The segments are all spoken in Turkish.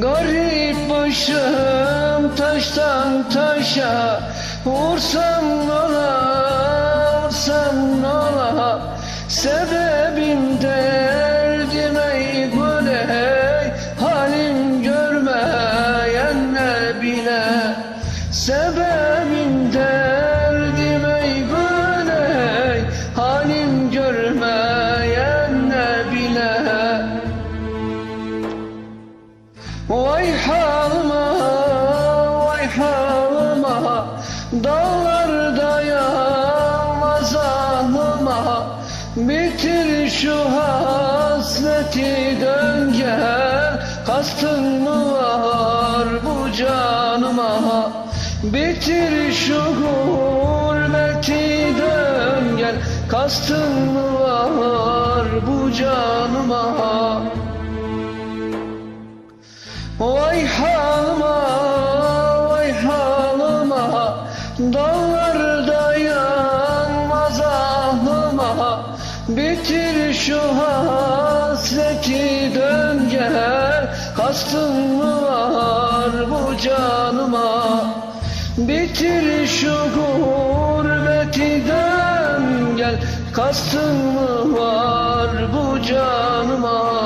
Garip başım taştan taşa Vursam nola, vursam nola Sebebim derdim vay halıma Dağlarda yağmaz ahıma. Bitir şu hasreti dön gel Kastın mı var bu canıma? Bitir şu gurbeti dön gel Kastın mı var bu canıma? Vay halıma, halıma Dağlarda yanmaz ahıma. Bitir şu hasreti dön gel. Kastın mı var bu canıma? Bitir şu gurbeti dön gel. Kastın mı var bu canıma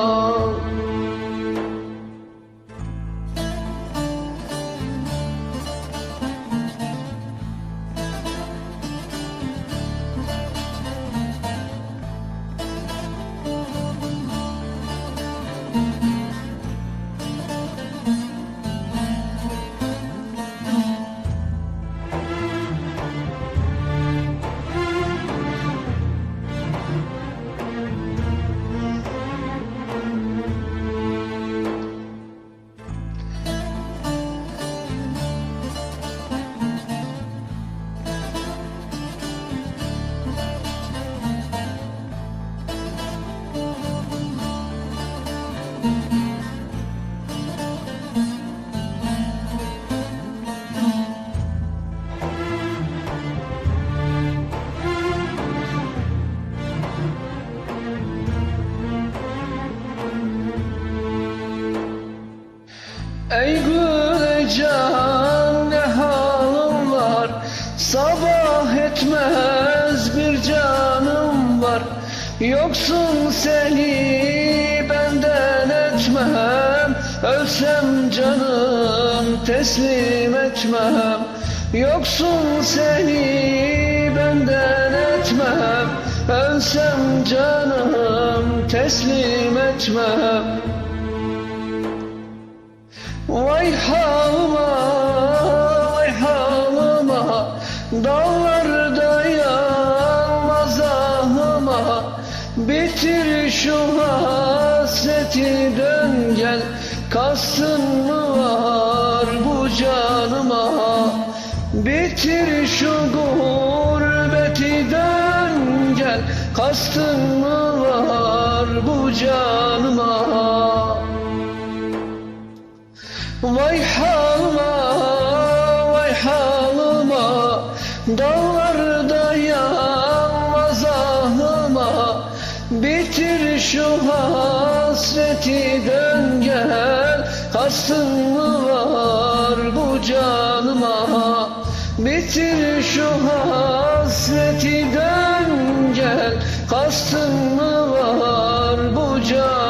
Yoksun seni benden etmem Ölsem canım teslim etmem. Yoksun seni benden etmem Ölsem canım teslim etmem. Vay halıma, şu hasreti dön gel. Kastın mı var bu canıma? Bitir şu gurbeti dön gel. Kastın mı var bu canıma? Vay halıma, vay halıma. Dağlarda şu hasreti dön gel. Kastın mı var bu canıma? Bitir şu hasreti dön gel. Kastın mı var bu canıma